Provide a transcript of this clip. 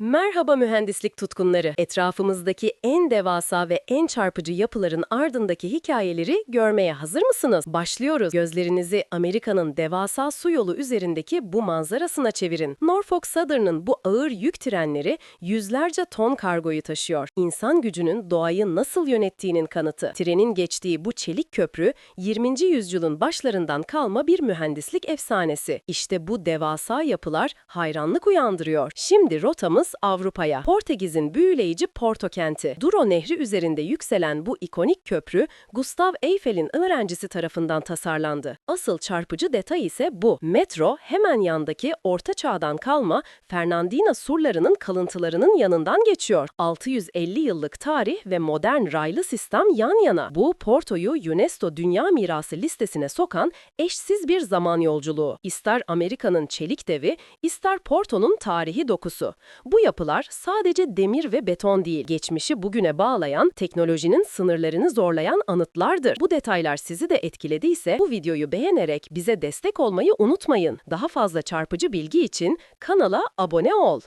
Merhaba mühendislik tutkunları. Etrafımızdaki en devasa ve en çarpıcı yapıların ardındaki hikayeleri görmeye hazır mısınız? Başlıyoruz. Gözlerinizi Amerika'nın devasa su yolu üzerindeki bu manzarasına çevirin. Norfolk Southern'ın bu ağır yük trenleri yüzlerce ton kargoyu taşıyor. İnsan gücünün doğayı nasıl yönettiğinin kanıtı. Trenin geçtiği bu çelik köprü 20. yüzyılın başlarından kalma bir mühendislik efsanesi. İşte bu devasa yapılar hayranlık uyandırıyor. Şimdi rotamız Avrupa'ya. Portekiz'in büyüleyici Porto kenti. Douro Nehri üzerinde yükselen bu ikonik köprü Gustav Eyfel'in öğrencisi tarafından tasarlandı. Asıl çarpıcı detay ise bu. Metro hemen yandaki orta çağdan kalma Fernandina surlarının kalıntılarının yanından geçiyor. 650 yıllık tarih ve modern raylı sistem yan yana. Bu Porto'yu UNESCO Dünya Mirası listesine sokan eşsiz bir zaman yolculuğu. İster Amerika'nın çelik devi, ister Porto'nun tarihi dokusu. Bu yapılar sadece demir ve beton değil, geçmişi bugüne bağlayan, teknolojinin sınırlarını zorlayan anıtlardır. Bu detaylar sizi de etkilediyse bu videoyu beğenerek bize destek olmayı unutmayın. Daha fazla çarpıcı bilgi için kanala abone ol.